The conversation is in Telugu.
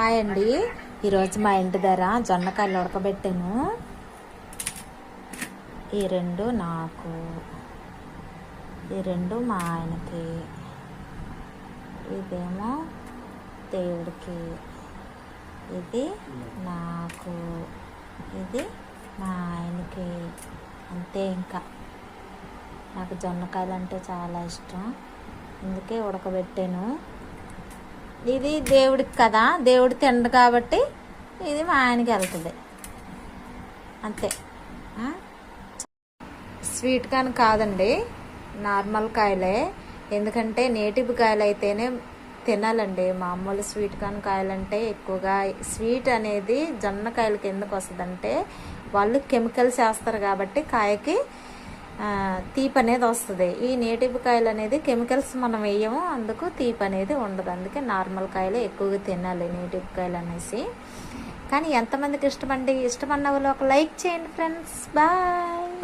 హాయ్ అండి ఈరోజు మా ఇంటి దగ్గర జొన్నకాయలు ఉడకబెట్టాను. ఈ రెండు నాకు ఈ రెండు మా ఆయనకి ఇదేమో దేవుడికి ఇది నాకు ఇది మా ఆయనకి అంతే ఇంకా. నాకు జొన్నకాయలు అంటే చాలా ఇష్టం. అందుకే ఉడకబెట్టాను. ఇది దేవుడికి కదా దేవుడు తిండు కాబట్టి ఇది మా ఆయనకి వెళ్తుంది. అంతే. స్వీట్ కాని కాదండి నార్మల్ కాయలే. ఎందుకంటే నేటివ్ కాయలు అయితేనే తినాలండి. మామూలు స్వీట్ కాని కాయలంటే ఎక్కువగా స్వీట్ అనేది జొన్న కాయలకి ఎందుకు వస్తుందంటే వాళ్ళు కెమికల్స్ వేస్తారు కాబట్టి కాయకి తీపి అనేది వస్తుంది. ఈ నేటివ్ కాయలు అనేది కెమికల్స్ మనం వేయము అందుకు తీపి అనేది ఉండదు. అందుకే నార్మల్ కాయలు ఎక్కువగా తినాలి నేటివ్ కాయలు అనేసి కానీ ఎంతమందికి ఇష్టమండి? ఇష్టమన్న వాళ్ళు ఒక లైక్ చేయండి ఫ్రెండ్స్. బాయ్!